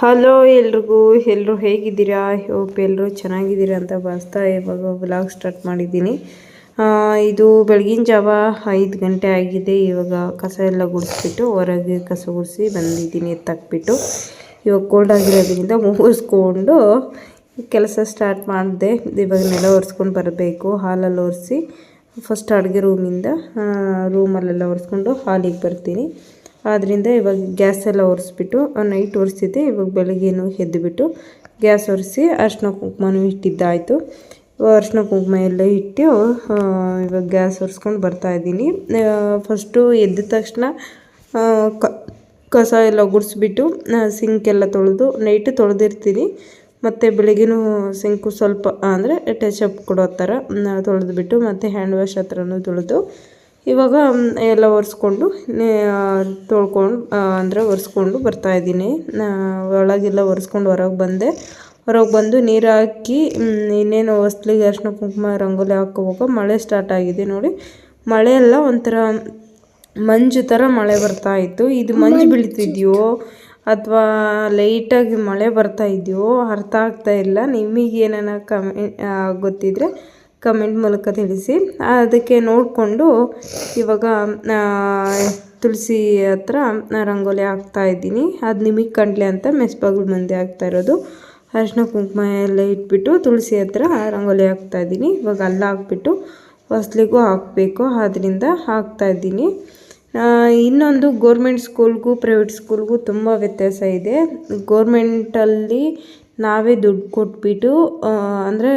Hello ಎಲ್ರಿಗೂ ಎಲ್ಲರೂ ಹೇಗಿದ್ದೀರಾ? ಹೋಪ್ ಎಲ್ಲರೂ ಚೆನ್ನಾಗಿದ್ದೀರಾ ಅಂತ ಭಾವಿಸ್ತಾ ಇವಾಗ ಬ್ಲಾಗ್ ಸ್ಟಾರ್ಟ್ ಮಾಡಿದ್ದೀನಿ. ಇದು ಬೆಳಗಿನ ಜಾವ ಐದು ಗಂಟೆ ಆಗಿದೆ. ಇವಾಗ ಕಸ ಎಲ್ಲ ಗುಡಿಸ್ಬಿಟ್ಟು ಹೊರಗೆ ಕಸ ಗುಡಿಸಿ ಬಂದಿದ್ದೀನಿ ಎತ್ತಾಕ್ಬಿಟ್ಟು ಇವಾಗ ಕೋಲ್ಡ್ ಆಗಿರೋದ್ರಿಂದ ಮುಗಿಸ್ಕೊಂಡು ಕೆಲಸ ಸ್ಟಾರ್ಟ್ ಮಾಡಿದೆ. ಇವಾಗ ನೆಲ ಒರೆಸ್ಕೊಂಡು ಬರಬೇಕು, ಹಾಲಲ್ಲಿ ಒರೆಸಿ ಫಸ್ಟ್ ಅಡುಗೆ ರೂಮಿಂದ ರೂಮಲ್ಲೆಲ್ಲ ಒರೆಸ್ಕೊಂಡು ಹಾಲಿಗೆ ಬರ್ತೀನಿ. ಆದ್ದರಿಂದ ಇವಾಗ ಗ್ಯಾಸ್ ಎಲ್ಲ ಒರೆಸ್ಬಿಟ್ಟು ನೈಟ್ ಒರೆಸಿದ್ದೆ, ಇವಾಗ ಬೆಳಗ್ಗೆನೂ ಎದ್ದುಬಿಟ್ಟು ಗ್ಯಾಸ್ ಒರೆಸಿ ಅರ್ಶಿನ ಕುಂಕುಮನೂ ಇಟ್ಟಿದ್ದಾಯಿತು. ಅರ್ಶಿನ ಕುಂಕುಮ ಎಲ್ಲ ಇಟ್ಟು ಇವಾಗ ಗ್ಯಾಸ್ ಒರೆಸ್ಕೊಂಡು ಬರ್ತಾಯಿದ್ದೀನಿ ಫಸ್ಟು ಎದ್ದ ತಕ್ಷಣ ಕ, ಕಸ ಎಲ್ಲ ಗುಡಿಸ್ಬಿಟ್ಟು ಎಲ್ಲ ತೊಳೆದು ನೈಟ್ ತೊಳೆದಿರ್ತೀನಿ. ಮತ್ತು ಬೆಳಗ್ಗೆನೂ ಸಿಂಕು ಸ್ವಲ್ಪ, ಅಂದರೆ ಟಚ್ ಅಪ್ ಕೊಡೋ ಥರ ತೊಳೆದ್ಬಿಟ್ಟು ಮತ್ತು ಹ್ಯಾಂಡ್ ವಾಶ್ ಹತ್ರನೂ ತೊಳೆದು ಇವಾಗ ಎಲ್ಲ ಒರೆಸ್ಕೊಂಡು ತೊಳ್ಕೊಂಡು ಅಂದರೆ ಒರೆಸ್ಕೊಂಡು ಬರ್ತಾಯಿದ್ದೀನಿ ಒಳಗೆಲ್ಲ ಒರೆಸ್ಕೊಂಡು ಹೊರಗೆ ಬಂದೆ. ಹೊರಗೆ ಬಂದು ನೀರು ಹಾಕಿ ಇನ್ನೇನು ಹೊಸ್ಲಿಗೆ ಅರಿಶಿನ ಕುಂಕುಮ ರಂಗೋಲಿ ಹಾಕೋವಾಗ ಮಳೆ ಸ್ಟಾರ್ಟ್ ಆಗಿದೆ ನೋಡಿ. ಮಳೆ ಎಲ್ಲ ಒಂಥರ ಮಂಜು ಥರ ಮಳೆ ಬರ್ತಾ ಇತ್ತು. ಇದು ಮಂಜು ಬೀಳ್ತಿದ್ಯೋ ಅಥವಾ ಲೈಟಾಗಿ ಮಳೆ ಬರ್ತಾ ಇದೆಯೋ ಅರ್ಥ ಆಗ್ತಾ ಇಲ್ಲ. ನಿಮಗೆ ಏನಾನ ಕಮೆ ಗೊತ್ತಿದ್ದರೆ ಕಮೆಂಟ್ ಮೂಲಕ ತಿಳಿಸಿ. ಅದಕ್ಕೆ ನೋಡಿಕೊಂಡು ಇವಾಗ ತುಳಸಿ ಹತ್ರ ರಂಗೋಲಿ ಹಾಕ್ತಾ ಇದ್ದೀನಿ. ಅದು ನಿಮಗೆ ಕಂಡ್ಲೆ ಅಂತ ಮೆಸ್ಬಾಗ್ಲ ಮಂದಿ ಹಾಕ್ತಾ ಇರೋದು. ಅರಿಶಿನ ಕುಂಕುಮ ಎಲ್ಲ ಇಟ್ಬಿಟ್ಟು ತುಳಸಿ ಹತ್ರ ರಂಗೋಲಿ ಹಾಕ್ತಾ ಇದ್ದೀನಿ. ಇವಾಗ ಅಲ್ಲ ಹಾಕ್ಬಿಟ್ಟು ಹೊಸ್ಲಿಗೂ ಹಾಕಬೇಕು. ಆದ್ದರಿಂದ ಹಾಕ್ತಾ ಇದ್ದೀನಿ. ಇನ್ನೊಂದು ಗೋರ್ಮೆಂಟ್ ಸ್ಕೂಲ್ಗೂ ಪ್ರೈವೇಟ್ ಸ್ಕೂಲ್ಗೂ ತುಂಬ ವ್ಯತ್ಯಾಸ ಇದೆ. ಗೋರ್ಮೆಂಟಲ್ಲಿ ನಾವೇ ದುಡ್ಡು ಕೊಟ್ಬಿಟ್ಟು ಅಂದರೆ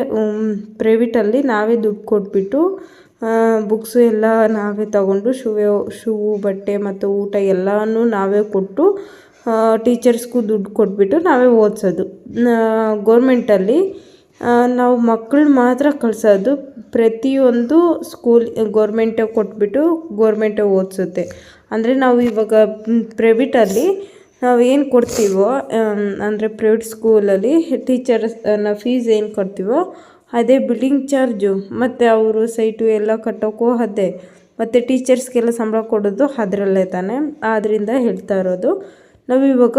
ಪ್ರೈವೇಟಲ್ಲಿ ನಾವೇ ದುಡ್ಡು ಕೊಟ್ಬಿಟ್ಟು ಬುಕ್ಸು ಎಲ್ಲ ನಾವೇ ತಗೊಂಡು, ಶೂವೆ, ಶೂ, ಬಟ್ಟೆ ಮತ್ತು ಊಟ ಎಲ್ಲನೂ ನಾವೇ ಕೊಟ್ಟು ಟೀಚರ್ಸ್ಗೂ ದುಡ್ಡು ಕೊಟ್ಬಿಟ್ಟು ನಾವೇ ಓದಿಸೋದು. ಗೋರ್ಮೆಂಟಲ್ಲಿ ನಾವು ಮಕ್ಕಳು ಮಾತ್ರ ಕಳಿಸೋದು. ಪ್ರತಿಯೊಂದು ಸ್ಕೂಲ್ ಗೋರ್ಮೆಂಟೇ ಕೊಟ್ಬಿಟ್ಟು ಗೋರ್ಮೆಂಟೇ ಓದಿಸುತ್ತೆ. ಅಂದರೆ ನಾವು ಇವಾಗ ಪ್ರೈವೇಟಲ್ಲಿ ನಾವು ಏನು ಕೊಡ್ತೀವೋ ಅಂದರೆ ಪ್ರೈವೇಟ್ ಸ್ಕೂಲಲ್ಲಿ ಟೀಚರ್ಸ್ ನಾವು ಫೀಸ್ ಏನು ಕೊಡ್ತೀವೋ, ಅದೇ ಬಿಲ್ಡಿಂಗ್ ಚಾರ್ಜು ಮತ್ತು ಅವರು ಸೈಟು ಎಲ್ಲ ಕಟ್ಟೋಕ್ಕೂ ಅದೇ. ಮತ್ತು ಟೀಚರ್ಸ್ಗೆಲ್ಲ ಸಂಬಳ ಕೊಡೋದು ಅದರಲ್ಲೇ ತಾನೇ. ಆದ್ದರಿಂದ ಹೇಳ್ತಾ ಇರೋದು. ನಾವು ಇವಾಗ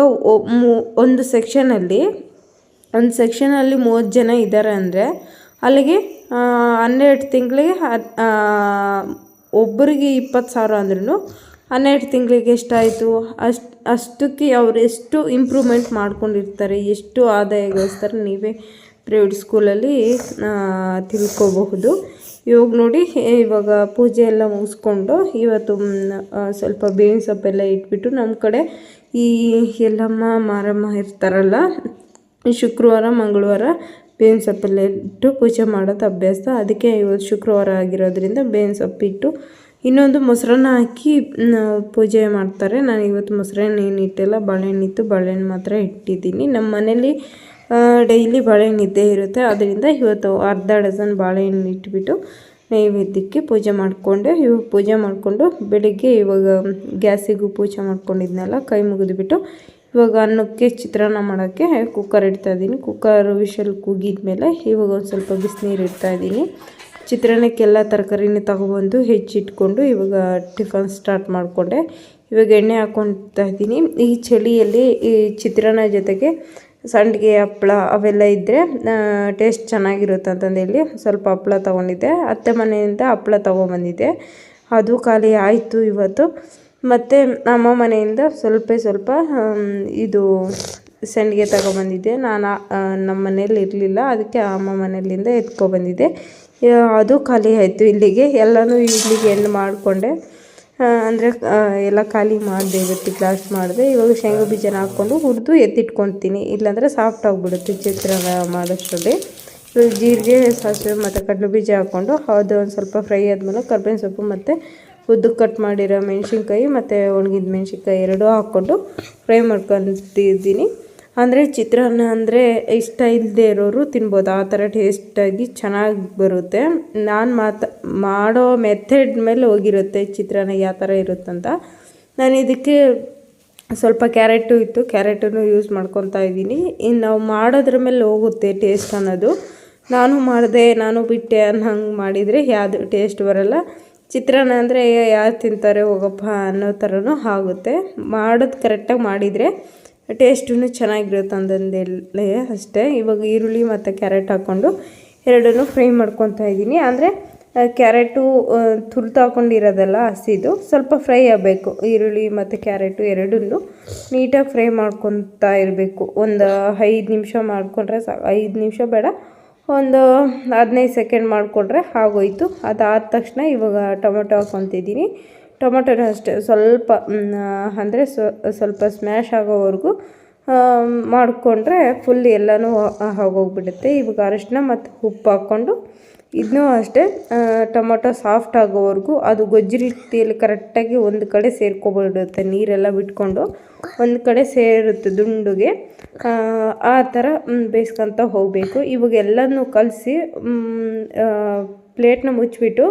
ಒಂದು ಸೆಕ್ಷನಲ್ಲಿ ಒಂದು ಸೆಕ್ಷನಲ್ಲಿ ಮೂವತ್ತು ಜನ ಇದ್ದಾರೆ ಅಂದರೆ, ಅಲ್ಲಿಗೆ ಹನ್ನೆರಡು ತಿಂಗಳಿಗೆ ಒಬ್ಬರಿಗೆ ಇಪ್ಪತ್ತು ಸಾವಿರ ಅಂದ್ರೂ ಹನ್ನೆರಡು ತಿಂಗಳಿಗೆ ಎಷ್ಟಾಯಿತು? ಅಷ್ಟು, ಅಷ್ಟಕ್ಕೆ ಅವ್ರು ಎಷ್ಟು ಇಂಪ್ರೂವ್ಮೆಂಟ್ ಮಾಡ್ಕೊಂಡಿರ್ತಾರೆ, ಎಷ್ಟು ಆದಾಯ ಗಳಿಸ್ತಾರೆ ನೀವೇ ಪ್ರೈವೇಟ್ ಸ್ಕೂಲಲ್ಲಿ ತಿಳ್ಕೋಬಹುದು. ಇವಾಗ ನೋಡಿ ಇವಾಗ ಪೂಜೆ ಎಲ್ಲ ಮುಗಿಸ್ಕೊಂಡು ಇವತ್ತು ಸ್ವಲ್ಪ ಬೇವಿನ ಸೊಪ್ಪೆಲ್ಲ ಇಟ್ಬಿಟ್ಟು ನಮ್ಮ ಕಡೆ ಈ ಎಲ್ಲಮ್ಮ ಮಾರಮ್ಮ ಇರ್ತಾರಲ್ಲ ಶುಕ್ರವಾರ, ಮಂಗಳವಾರ ಬೇವಿನ ಸೊಪ್ಪೆಲ್ಲ ಇಟ್ಟು ಪೂಜೆ ಮಾಡೋದು ಅಭ್ಯಾಸ. ಅದಕ್ಕೆ ಇವತ್ತು ಶುಕ್ರವಾರ ಆಗಿರೋದ್ರಿಂದ ಬೇವಿನ ಸೊಪ್ಪಿಟ್ಟು ಇನ್ನೊಂದು ಮೊಸರನ್ನ ಹಾಕಿ ಪೂಜೆ ಮಾಡ್ತಾರೆ. ನಾನು ಇವತ್ತು ಮೊಸರನ್ನ ಏನು ಇಟ್ಟಿಲ್ಲ. ಬಾಳೆಹಣ್ಣು ಇತ್ತು. ಬಾಳೆಹಣ್ಣು ಮಾತ್ರ ಇಟ್ಟಿದ್ದೀನಿ. ನಮ್ಮ ಮನೇಲಿ ಡೈಲಿ ಬಾಳೆಹಣ್ಣು ಇದ್ದೇ ಇರುತ್ತೆ. ಅದರಿಂದ ಇವತ್ತು ಅರ್ಧ ಡಜನ್ ಬಾಳೆಹಣ್ಣು ಇಟ್ಬಿಟ್ಟು ನೈವೇದ್ಯಕ್ಕೆ ಪೂಜೆ ಮಾಡಿಕೊಂಡೆ. ಇವಾಗ ಪೂಜೆ ಮಾಡಿಕೊಂಡು ಬೆಳಿಗ್ಗೆ ಇವಾಗ, ಗ್ಯಾಸಿಗೂ ಪೂಜೆ ಮಾಡ್ಕೊಂಡಿದ್ನಲ್ಲ, ಕೈ ಮುಗಿದ್ಬಿಟ್ಟು ಇವಾಗ ಅನ್ನಕ್ಕೆ ಚಿತ್ರಾನ್ನ ಮಾಡೋಕ್ಕೆ ಕುಕ್ಕರ್ ಇಡ್ತಾಯಿದ್ದೀನಿ ಕುಕ್ಕರ್ ವಿಷಲ್ ಕೂಗಿದ್ಮೇಲೆ ಇವಾಗ ಒಂದು ಸ್ವಲ್ಪ ಬಿಸಿನೀರು ಇಡ್ತಾ ಇದ್ದೀನಿ. ಚಿತ್ರಾನ್ನಕ್ಕೆಲ್ಲ ತರಕಾರಿನ ತಗೊಬಂದು ಹೆಚ್ಚಿಟ್ಕೊಂಡು ಇವಾಗ ಟಿಫನ್ ಸ್ಟಾರ್ಟ್ ಮಾಡಿಕೊಂಡೆ. ಇವಾಗ ಎಣ್ಣೆ ಹಾಕ್ಕೊತಾ ಇದ್ದೀನಿ. ಈ ಚಳಿಯಲ್ಲಿ ಈ ಚಿತ್ರಾನ್ನ ಜೊತೆಗೆ ಸಂಡಿಗೆ ಹಪ್ಪಳ ಅವೆಲ್ಲ ಇದ್ದರೆ ಟೇಸ್ಟ್ ಚೆನ್ನಾಗಿರುತ್ತೆ ಅಂತಂದೇಳಿ ಸ್ವಲ್ಪ ಹಪ್ಪಳ ತೊಗೊಂಡಿದ್ದೆ. ಅತ್ತೆ ಮನೆಯಿಂದ ಹಪ್ಪಳ ತೊಗೊಂಬಂದಿದ್ದೆ. ಅದು ಖಾಲಿ ಆಯಿತು ಇವತ್ತು. ಮತ್ತು ಅಮ್ಮ ಮನೆಯಿಂದ ಸ್ವಲ್ಪ ಸ್ವಲ್ಪ ಇದು ಸಂಡಿಗೆ ತಗೊಬಂದಿದ್ದೆ. ನಾನು ನಮ್ಮ ಮನೇಲಿ ಇರಲಿಲ್ಲ. ಅದಕ್ಕೆ ಅಮ್ಮ ಮನೆಯಲ್ಲಿಂದ ಎತ್ಕೊಬಂದಿದ್ದೆ. ಅದು ಖಾಲಿ ಆಯಿತು. ಇಲ್ಲಿಗೆ ಎಲ್ಲನೂ ಇಲ್ಲಿಗೆ ಎಂಡ್ ಮಾಡಿಕೊಂಡೆ. ಅಂದರೆ ಎಲ್ಲ ಖಾಲಿ ಮಾಡಿದೆ ಇವತ್ತು ಗ್ಲಾಸ್ ಮಾಡಿದೆ. ಇವಾಗ ಶೇಂಗಾ ಬೀಜನ ಹಾಕ್ಕೊಂಡು ಹುರಿದು ಎತ್ತಿಟ್ಕೊಳ್ತೀನಿ ಇಲ್ಲಾಂದರೆ ಸಾಫ್ಟ್ ಆಗಿಬಿಡುತ್ತೆ ಚಿತ್ರಾನ್ನ ಮಾಡೋಷ್ಟರಲ್ಲಿ. ಜೀರಿಗೆ, ಸಾಸಿವೆ ಮತ್ತು ಕಡಲೆ ಬೀಜ ಹಾಕ್ಕೊಂಡು ಅದು ಒಂದು ಸ್ವಲ್ಪ ಫ್ರೈ ಆದಮೇಲೆ ಕರ್ಬೇವಿನ ಸೊಪ್ಪು ಮತ್ತು ಉದ್ದು ಕಟ್ ಮಾಡಿರೋ ಮೆಣಸಿನ್ಕಾಯಿ ಮತ್ತು ಒಣಗಿದ ಮೆಣಸಿನ್ಕಾಯಿ ಎರಡೂ ಹಾಕ್ಕೊಂಡು ಫ್ರೈ ಮಾಡ್ಕೊತಿದ್ದೀನಿ ಅಂದರೆ ಚಿತ್ರಾನ್ನ ಅಂದರೆ ಇಷ್ಟ ಇಲ್ಲದೆ ಇರೋರು ತಿನ್ಬೋದು. ಆ ಥರ ಟೇಸ್ಟಾಗಿ ಚೆನ್ನಾಗಿ ಬರುತ್ತೆ. ನಾನು ಮಾತ, ಮಾಡೋ ಮೆಥಡ್ ಮೇಲೆ ಹೋಗಿರುತ್ತೆ ಚಿತ್ರಾನ್ನ ಯಾವ ಥರ ಇರುತ್ತಂತ. ನಾನು ಇದಕ್ಕೆ ಸ್ವಲ್ಪ ಕ್ಯಾರೆಟು ಇತ್ತು. ಕ್ಯಾರೆಟನ್ನು ಯೂಸ್ ಮಾಡ್ಕೊತಾ ಇದ್ದೀನಿ. ಇನ್ನು ನಾವು ಮಾಡೋದ್ರ ಮೇಲೆ ಹೋಗುತ್ತೆ ಟೇಸ್ಟ್ ಅನ್ನೋದು. ನಾನು ಮಾಡಿದೆ, ನಾನು ಬಿಟ್ಟೆ ಅನ್ನೋ ಹಂಗೆ ಮಾಡಿದರೆ ಯಾವುದು ಟೇಸ್ಟ್ ಬರಲ್ಲ. ಚಿತ್ರಾನ್ನ ಅಂದರೆ ಯಾರು ತಿಂತಾರೆ ಹೋಗಪ್ಪ ಅನ್ನೋ ಥರನೂ ಆಗುತ್ತೆ. ಮಾಡೋದು ಕರೆಕ್ಟಾಗಿ ಮಾಡಿದರೆ ಟೇಸ್ಟೂ ಚೆನ್ನಾಗಿರುತ್ತೆ ಅಂತಂದೇಳಿ ಅಷ್ಟೇ. ಇವಾಗ ಈರುಳ್ಳಿ ಮತ್ತು ಕ್ಯಾರೆಟ್ ಹಾಕ್ಕೊಂಡು ಎರಡನ್ನೂ ಫ್ರೈ ಮಾಡ್ಕೊತಾ ಇದ್ದೀನಿ. ಅಂದರೆ ಕ್ಯಾರೆಟು ತುರ್ತು ಹಾಕೊಂಡಿರೋದಲ್ಲ ಹಸಿದು, ಸ್ವಲ್ಪ ಫ್ರೈ ಆಗಬೇಕು. ಈರುಳ್ಳಿ ಮತ್ತು ಕ್ಯಾರೆಟು ಎರಡನ್ನು ನೀಟಾಗಿ ಫ್ರೈ ಮಾಡ್ಕೊತಾ ಇರಬೇಕು. ಒಂದು ಐದು ನಿಮಿಷ ಮಾಡಿಕೊಂಡ್ರೆ ಸಾ ಐದು ನಿಮಿಷ ಬೇಡ. ಒಂದು ಹದಿನೈದು ಸೆಕೆಂಡ್ ಮಾಡಿಕೊಂಡ್ರೆ ಆಗೋಯ್ತು. ಅದಾದ ತಕ್ಷಣ ಇವಾಗ ಟೊಮೆಟೊ ಹಾಕ್ಕೊತಿದ್ದೀನಿ. ಟೊಮೊಟೊನೂ ಅಷ್ಟೇ. ಸ್ವಲ್ಪ ಅಂದರೆ ಸ್ವಲ್ಪ ಸ್ಮ್ಯಾಶ್ ಆಗೋವರೆಗೂ ಮಾಡಿಕೊಂಡ್ರೆ ಫುಲ್ ಎಲ್ಲನೂ ಆಗೋಗ್ಬಿಡುತ್ತೆ. ಇವಾಗ ಅರಶಿನ ಮತ್ತು ಉಪ್ಪು ಹಾಕ್ಕೊಂಡು ಇದನ್ನೂ ಅಷ್ಟೇ ಟೊಮೊಟೊ ಸಾಫ್ಟ್ ಆಗೋವರೆಗೂ, ಅದು ಗೊಜ್ಜು ರೀತಿಯಲ್ಲಿ ಕರೆಕ್ಟಾಗಿ ಒಂದು ಕಡೆ ಸೇರ್ಕೊಬಿಡುತ್ತೆ, ನೀರೆಲ್ಲ ಬಿಟ್ಕೊಂಡು. ಒಂದು ಕಡೆ ಸೇರುತ್ತೆ ದುಂಡುಗೆ. ಆ ಥರ ಬೇಯಿಸ್ಕೊತ ಹೋಗಬೇಕು. ಇವಾಗ ಎಲ್ಲನೂ ಕಲಸಿ ಪ್ಲೇಟ್ನ ಮುಚ್ಚಿಬಿಟ್ಟು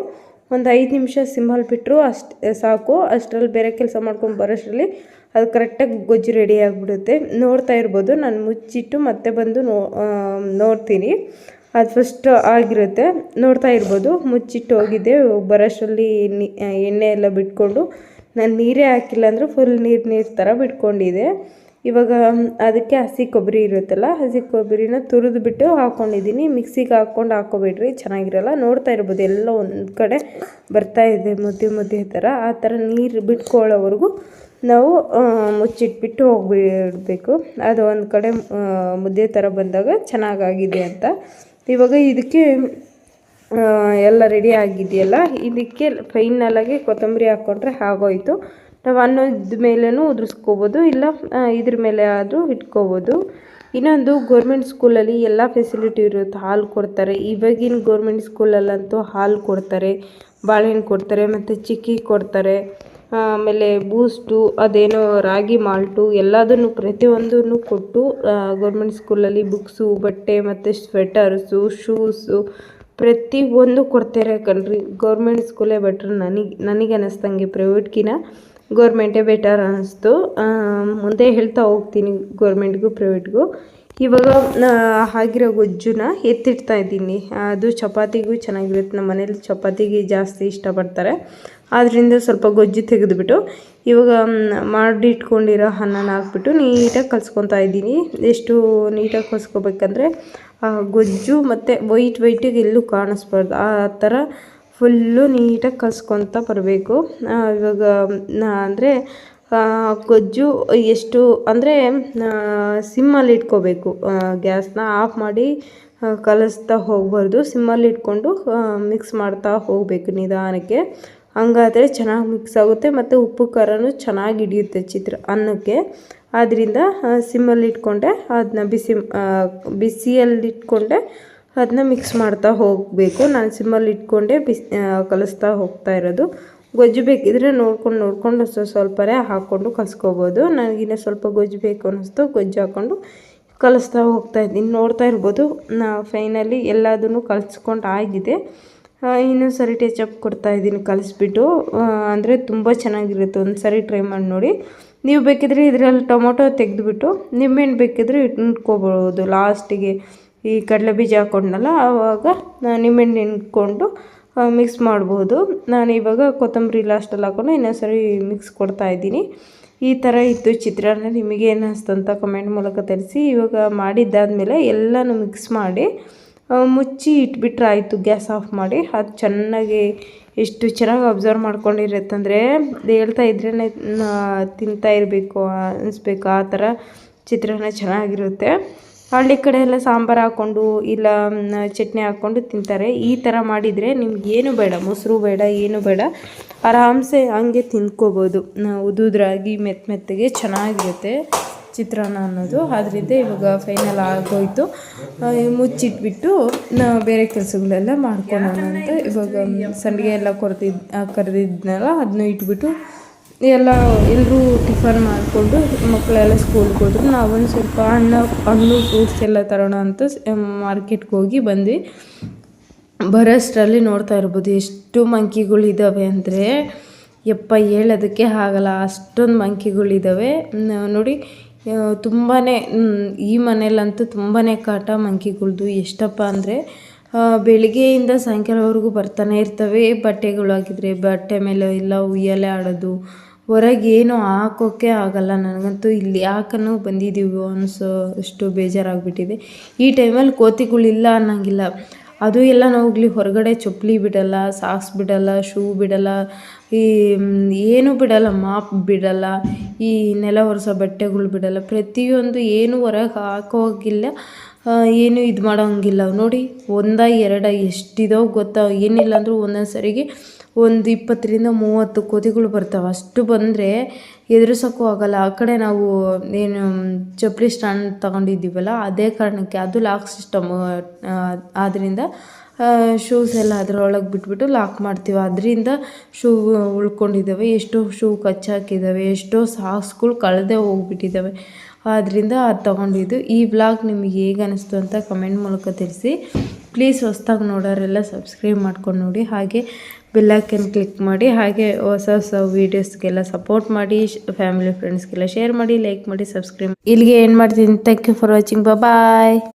ಒಂದು ಐದು ನಿಮಿಷ ಸಿಮ್ಮಲ್ಲಿ ಬಿಟ್ಟರು ಅಷ್ಟು ಸಾಕು. ಅಷ್ಟರಲ್ಲಿ ಬೇರೆ ಕೆಲಸ ಮಾಡ್ಕೊಂಡು ಬರೋಷ್ಟರಲ್ಲಿ ಅದು ಕರೆಕ್ಟಾಗಿ ಗೊಜ್ಜು ರೆಡಿ ಆಗಿಬಿಡುತ್ತೆ. ನೋಡ್ತಾ ಇರ್ಬೋದು. ನಾನು ಮುಚ್ಚಿಟ್ಟು ಮತ್ತೆ ಬಂದು ನೋ ನೋಡ್ತೀನಿ. ಅದು ಫಸ್ಟ್ ಆಗಿರುತ್ತೆ. ನೋಡ್ತಾ ಇರ್ಬೋದು. ಮುಚ್ಚಿಟ್ಟು ಹೋಗಿದ್ದೆ ಬರೋಷ್ಟರಲ್ಲಿ ಎಣ್ಣೆ ಎಲ್ಲ ಬಿಟ್ಕೊಂಡು. ನಾನು ನೀರೇ ಹಾಕಿಲ್ಲ ಅಂದರೂ ಫುಲ್ ನೀರು ನೀರು ಥರ ಬಿಟ್ಕೊಂಡಿದೆ. ಇವಾಗ ಅದಕ್ಕೆ ಹಸಿ ಕೊಬ್ಬರಿ ಇರುತ್ತಲ್ಲ, ಹಸಿ ಕೊಬ್ಬರಿನ ತುರಿದು ಬಿಟ್ಟು ಹಾಕ್ಕೊಂಡಿದ್ದೀನಿ ಮಿಕ್ಸಿಗೆ ಹಾಕ್ಕೊಂಡು ಹಾಕ್ಕೊಬೇಡ್ರಿ ಚೆನ್ನಾಗಿರಲ್ಲ. ನೋಡ್ತಾ ಇರ್ಬೋದು, ಎಲ್ಲ ಒಂದು ಕಡೆ ಬರ್ತಾ ಇದೆ, ಮುದ್ದೆ ಮುದ್ದೆ ಥರ ಆ ಥರ ನೀರು ಬಿಟ್ಕೊಳ್ಳೋವರೆಗೂ ನಾವು ಮುಚ್ಚಿಟ್ಬಿಟ್ಟು ಹೋಗ್ಬಿಡಬೇಕು. ಅದು ಒಂದು ಕಡೆ ಮುದ್ದೆ ಥರ ಬಂದಾಗ ಚೆನ್ನಾಗಾಗಿದೆ ಅಂತ. ಇವಾಗ ಇದಕ್ಕೆ ಎಲ್ಲ ರೆಡಿ ಆಗಿದೆಯಲ್ಲ, ಇದಕ್ಕೆ ಫೈನಲಾಗಿ ಕೊತ್ತಂಬರಿ ಹಾಕ್ಕೊಂಡ್ರೆ ಆಗೋಯ್ತು. ನಾವು ಅನ್ನದ ಮೇಲೂ ಉದುರಿಸ್ಕೋಬೋದು, ಇಲ್ಲ ಇದ್ರ ಮೇಲೆ ಆದರೂ ಇಟ್ಕೋಬೋದು. ಇನ್ನೊಂದು ಗೋರ್ಮೆಂಟ್ ಸ್ಕೂಲಲ್ಲಿ ಎಲ್ಲ ಫೆಸಿಲಿಟಿ ಇರುತ್ತೆ ಹಾಲು ಕೊಡ್ತಾರೆ. ಇವಾಗಿನ ಗೋರ್ಮೆಂಟ್ ಸ್ಕೂಲಲ್ಲಂತೂ ಹಾಲು ಕೊಡ್ತಾರೆ, ಬಾಳೆಹಣ್ಣು ಕೊಡ್ತಾರೆ, ಮತ್ತು ಚಿಕ್ಕಿ ಕೊಡ್ತಾರೆ ಆಮೇಲೆ ಬೂಸ್ಟು, ಅದೇನೋ ರಾಗಿ ಮಾಲ್ಟು, ಎಲ್ಲದನ್ನು ಪ್ರತಿಯೊಂದನ್ನು ಕೊಟ್ಟು ಗೌರ್ಮೆಂಟ್ ಸ್ಕೂಲಲ್ಲಿ ಬುಕ್ಸು, ಬಟ್ಟೆ, ಮತ್ತು ಸ್ವೆಟರ್ಸು ಶೂಸು ಪ್ರತಿಯೊಂದು ಕೊಡ್ತಾರೆ ಕಣ್ರಿ. ಗೌರ್ಮೆಂಟ್ ಸ್ಕೂಲೇ ಬೆಟ್ರ್ ನನಗೆ ನನಗೆ ಅನ್ನಿಸ್ದಂಗೆ ಪ್ರೈವೇಟ್ಗಿನ ಗೌರ್ಮೆಂಟೇ ಬೆಟರ್ ಅನ್ನಿಸ್ತು ಮುಂದೆ ಹೇಳ್ತಾ ಹೋಗ್ತೀನಿ ಗೌರ್ಮೆಂಟ್ಗೂ ಪ್ರೈವೇಟ್ಗೂ. ಇವಾಗ ಆಗಿರೋ ಗೊಜ್ಜುನ ಎತ್ತಿಡ್ತಾ ಇದ್ದೀನಿ. ಅದು ಚಪಾತಿಗೂ ಚೆನ್ನಾಗಿರುತ್ತೆ. ನಮ್ಮ ಮನೇಲಿ ಚಪಾತಿಗೆ ಜಾಸ್ತಿ ಇಷ್ಟಪಡ್ತಾರೆ. ಆದ್ದರಿಂದ ಸ್ವಲ್ಪ ಗೊಜ್ಜು ತೆಗೆದುಬಿಟ್ಟು ಇವಾಗ ಮಾಡಿಟ್ಕೊಂಡಿರೋ ಅನ್ನನ ಹಾಕ್ಬಿಟ್ಟು ನೀಟಾಗಿ ಕಲ್ಸ್ಕೊತಾ ಇದ್ದೀನಿ. ಎಷ್ಟು ನೀಟಾಗಿ ಕಲ್ಸ್ಕೋಬೇಕಂದ್ರೆ ಗೊಜ್ಜು ಮತ್ತು ವೈಟ್ ವೈಟಿಗೆ ಎಲ್ಲೂ ಕಾಣಿಸ್ಬಾರ್ದು. ಆ ಥರ ಫುಲ್ಲು ನೀಟಾಗಿ ಕಲ್ಸ್ಕೊತ ಬರಬೇಕು. ಇವಾಗ ಅಂದರೆ ಗೊಜ್ಜು ಎಷ್ಟು, ಅಂದರೆ ಸಿಮ್ಮಲ್ಲಿ ಇಟ್ಕೋಬೇಕು. ಗ್ಯಾಸ್ನ ಆಫ್ ಮಾಡಿ ಕಲಿಸ್ತಾ ಹೋಗ್ಬಾರ್ದು. ಸಿಮ್ಮಲ್ಲಿ ಇಟ್ಕೊಂಡು ಮಿಕ್ಸ್ ಮಾಡ್ತಾ ಹೋಗಬೇಕು ನಿಧಾನಕ್ಕೆ. ಹಂಗಾದರೆ ಚೆನ್ನಾಗಿ ಮಿಕ್ಸ್ ಆಗುತ್ತೆ ಮತ್ತು ಉಪ್ಪು ಖಾರನೂ ಚೆನ್ನಾಗಿ ಹಿಡಿಯುತ್ತೆ ಚಿತ್ರ, ಅನ್ನಕ್ಕೆ. ಆದ್ದರಿಂದ ಸಿಮ್ಮಲ್ಲಿ ಇಟ್ಕೊಂಡೆ ಅದನ್ನ ಬಿಸಿ ಬಿಸಿಯಲ್ಲಿ ಇಟ್ಕೊಂಡೆ ಅದನ್ನ ಮಿಕ್ಸ್ ಮಾಡ್ತಾ ಹೋಗಬೇಕು. ನಾನು ಸಿಮ್ಮಲ್ಲಿ ಇಟ್ಕೊಂಡೆ ಬಿಸ್ ಕಲಿಸ್ತಾ ಹೋಗ್ತಾ ಇರೋದು. ಗೊಜ್ಜು ಬೇಕಿದ್ರೆ ನೋಡ್ಕೊಂಡು ನೋಡ್ಕೊಂಡು ಸ್ವಲ್ಪ ಸ್ವಲ್ಪನೇ ಹಾಕ್ಕೊಂಡು ಕಲಿಸ್ಕೋಬೋದು. ನನಗಿನ್ನ ಸ್ವಲ್ಪ ಗೊಜ್ಜು ಬೇಕು ಅನ್ನಿಸ್ತು. ಗೊಜ್ಜು ಹಾಕ್ಕೊಂಡು ಕಲಿಸ್ತಾ ಹೋಗ್ತಾ ಇದ್ದೀನಿ. ನೋಡ್ತಾ ಇರ್ಬೋದು. ನಾ ಫೈನಲಿ ಎಲ್ಲದನ್ನು ಕಲಿಸ್ಕೊಂಡು ಆಗಿದೆ. ಇನ್ನೊಂದು ಸರಿ ಟಚಪ್ ಕೊಡ್ತಾ ಇದ್ದೀನಿ. ಕಲಿಸ್ಬಿಟ್ಟು ಅಂದರೆ ತುಂಬ ಚೆನ್ನಾಗಿರುತ್ತೆ. ಒಂದು ಸರಿ ಟ್ರೈ ಮಾಡಿ ನೋಡಿ. ನೀವು ಬೇಕಿದ್ರೆ ಇದರಲ್ಲಿ ಟೊಮೊಟೊ ತೆಗೆದುಬಿಟ್ಟು, ನಿಂಬೆಹಣ್ಣು ಬೇಕಿದ್ರೆ ಇಟ್ಕೋಬೋದು ಲಾಸ್ಟಿಗೆ ಈ ಕಡಲೆ ಬೀಜ ಹಾಕ್ಕೊಂಡ್ನಲ್ಲ ಆವಾಗ ನಿಂಬೆಹಣ್ಣು ಹಿಂಡ್ಕೊಂಡು ಮಿಕ್ಸ್ ಮಾಡ್ಬೋದು. ನಾನು ಇವಾಗ ಕೊತ್ತಂಬರಿ ಲಾಸ್ಟಲ್ಲಿ ಹಾಕ್ಕೊಂಡು ಇನ್ನೊಂದು ಸರಿ ಮಿಕ್ಸ್ ಕೊಡ್ತಾ ಇದ್ದೀನಿ. ಈ ಥರ ಇತ್ತು ಚಿತ್ರಾನ್ನ. ನಿಮಗೆ ಏನು ಅಂತ ಕಮೆಂಟ್ ಮೂಲಕ ತರಿಸಿ ಇವಾಗ ಮಾಡಿದ್ದಾದಮೇಲೆ ಎಲ್ಲನೂ ಮಿಕ್ಸ್ ಮಾಡಿ ಮುಚ್ಚಿ ಇಟ್ಬಿಟ್ರೆ ಆಯಿತು, ಗ್ಯಾಸ್ ಆಫ್ ಮಾಡಿ. ಅದು ಚೆನ್ನಾಗಿ ಎಷ್ಟು ಚೆನ್ನಾಗಿ ಅಬ್ಸರ್ವ್ ಮಾಡ್ಕೊಂಡಿರತ್ತಂದರೆ ಹೇಳ್ತಾ ಇದ್ರೇ ತಿಂತಾ ಇರಬೇಕು ಅನಿಸ್ಬೇಕು. ಆ ಥರ ಚಿತ್ರಾನ್ನ ಚೆನ್ನಾಗಿರುತ್ತೆ. ಹಳ್ಳಿ ಕಡೆ ಎಲ್ಲ ಸಾಂಬಾರು ಹಾಕ್ಕೊಂಡು ಇಲ್ಲ ಚಟ್ನಿ ಹಾಕ್ಕೊಂಡು ತಿಂತಾರೆ. ಈ ಥರ ಮಾಡಿದರೆ ನಿಮ್ಗೆ ಏನು ಬೇಡ, ಮೊಸರು ಬೇಡ, ಏನು ಬೇಡ. ಆರಾಮ್ಸೆ ಹಂಗೆ ತಿಂದ್ಕೋಬೋದು. ಉದುದ್ರಾಗಿ ಮೆತ್ತ ಮೆತ್ತಗೆ ಚೆನ್ನಾಗಿರುತ್ತೆ ಚಿತ್ರಾನ್ನ ಅನ್ನೋದು. ಆದ್ದರಿಂದ ಇವಾಗ ಫೈನಲ್ ಆಗೋಯ್ತು. ಮುಚ್ಚಿಟ್ಬಿಟ್ಟು ನಾವು ಬೇರೆ ಕೆಲಸಗಳೆಲ್ಲ ಮಾಡ್ಕೊಳ್ಳೋಣ ಅಂತ ಇವಾಗ ಸಂಡಿಗೆ ಎಲ್ಲ ಕೊರ್ತಿದ್ ಕರೆದಿದ್ನಲ್ಲ ಅದನ್ನ ಇಟ್ಬಿಟ್ಟು ಎಲ್ಲ ಎಲ್ಲರೂ ಟಿಫನ್ ಮಾಡಿಕೊಂಡು ಮಕ್ಕಳೆಲ್ಲ ಸ್ಕೂಲ್ಗೆ ಹೋದ್ರು. ನಾವೊಂದು ಸ್ವಲ್ಪ ಹಣ್ಣು ಹಣ್ಣು ಫ್ರೂಟ್ಸ್ ಎಲ್ಲ ತರೋಣ ಅಂತ ಮಾರ್ಕೆಟ್ಗೆ ಹೋಗಿ ಬಂದ್ವಿ. ಬರೋಷ್ಟರಲ್ಲಿ ನೋಡ್ತಾ ಇರ್ಬೋದು ಎಷ್ಟು ಮಂಕಿಗಳಿದ್ದಾವೆ ಅಂದರೆ, ಯಪ್ಪ ಹೇಳೋದಕ್ಕೆ ಆಗಲ್ಲ, ಅಷ್ಟೊಂದು ಮಂಕಿಗಳಿದ್ದಾವೆ ನೋಡಿ ತುಂಬಾ ಈ ಮನೇಲಂತೂ ತುಂಬಾ ಕಾಟ ಮಂಕಿಗಳ್ದು. ಎಷ್ಟಪ್ಪ ಅಂದರೆ ಬೆಳಿಗ್ಗೆಯಿಂದ ಸಾಯಂಕಾಲವರೆಗೂ ಬರ್ತಾನೆ ಇರ್ತವೆ ಬಟ್ಟೆಗಳು ಹಾಕಿದರೆ ಬಟ್ಟೆ ಮೇಲೆ ಎಲ್ಲ ಉಯ್ಯಾಲೆ ಆಡೋದು ಹೊರಗೆ ಏನು ಹಾಕೋಕ್ಕೆ ಆಗಲ್ಲ. ನನಗಂತೂ ಇಲ್ಲಿ ಯಾಕನೋ ಬಂದಿದ್ದೀವೋ ಅನಿಸೋ ಅಷ್ಟು ಬೇಜಾರಾಗ್ಬಿಟ್ಟಿದೆ. ಈ ಟೈಮಲ್ಲಿ ಕೋತಿಗಳಿಲ್ಲ ಅನ್ನೋಂಗಿಲ್ಲ. ಅದು ಎಲ್ಲ ಹೋಗ್ಲಿ ಹೊರಗಡೆ ಚಪ್ಪಲಿ ಬಿಡಲ್ಲ, ಸಾಕ್ಸ್ ಬಿಡಲ್ಲ, ಶೂ ಬಿಡಲ್ಲ, ಈ ಏನು ಬಿಡಲ್ಲ, ಮಾಪ್ ಬಿಡಲ್ಲ, ಈ ನೆಲ ಒರೆಸೋ ಬಟ್ಟೆಗಳು ಬಿಡಲ್ಲ. ಪ್ರತಿಯೊಂದು ಏನು ಹೊರಗೆ ಹಾಕೋಗಿಲ್ಲ. ಏನು ಇದು ಮಾಡೋಂಗಿಲ್ಲ. ನೋಡಿ, ಒಂದ ಎರಡ ಎಷ್ಟಿದೋ ಗೊತ್ತಾ? ಏನಿಲ್ಲ ಅಂದರೂ ಒಂದೊಂದು ಸರಿಗೆ ಒಂದು ಇಪ್ಪತ್ತರಿಂದ ಮೂವತ್ತು ಕೋತಿಗಳು ಬರ್ತಾವೆ. ಅಷ್ಟು ಬಂದರೆ ಎದುರಿಸೋಕ್ಕೂ ಆಗಲ್ಲ. ಆ ಕಡೆ ನಾವು ಏನು ಚಪ್ಪಲಿ ಸ್ಟ್ಯಾಂಡ್ ತಗೊಂಡಿದ್ದೀವಲ್ಲ, ಅದೇ ಕಾರಣಕ್ಕೆ ಅದು ಲಾಕ್ ಸಿಸ್ಟಮ್ ಆದ್ದರಿಂದ ಶೂಸ್ ಎಲ್ಲ ಅದರೊಳಗೆ ಬಿಟ್ಬಿಟ್ಟು ಲಾಕ್ ಮಾಡ್ತೀವಿ. ಅದರಿಂದ ಶೂ ಉಳ್ಕೊಂಡಿದ್ದಾವೆ ಎಷ್ಟೋ ಶೂ ಕಚ್ಚಾಕಿದ್ದಾವೆ ಎಷ್ಟೋ ಸಾಕ್ಸ್ಗಳು ಕಳೆದೇ ಹೋಗ್ಬಿಟ್ಟಿದ್ದಾವೆ ಆದ್ದರಿಂದ ಅದು ತೊಗೊಂಡಿದ್ದು. ಈ ವ್ಲಾಗ್ ನಿಮಗೆ ಹೇಗೆ ಅನ್ನಿಸ್ತು ಅಂತ ಕಮೆಂಟ್ ಮೂಲಕ ತಿಳಿಸಿ. ಪ್ಲೀಸ್ ಹೊಸ್ದಾಗಿ ನೋಡೋರೆಲ್ಲ ಸಬ್ಸ್ಕ್ರೈಬ್ ಮಾಡ್ಕೊಂಡು ನೋಡಿ. ಹಾಗೆ ಬೆಲ್ಲೈಕನ್ ಕ್ಲಿಕ್ ಮಾಡಿ, ಹಾಗೆ ಹೊಸ ಹೊಸ ವೀಡಿಯೋಸ್ಗೆಲ್ಲ ಸಪೋರ್ಟ್ ಮಾಡಿ ಫ್ಯಾಮಿಲಿ ಫ್ರೆಂಡ್ಸ್ಗೆಲ್ಲ ಶೇರ್ ಮಾಡಿ ಲೈಕ್ ಮಾಡಿ ಸಬ್ಸ್ಕ್ರೈಬ್ ಇಲ್ಲಿಗೆ ಏನು ಮಾಡ್ತೀನಿ. Thank you for watching bye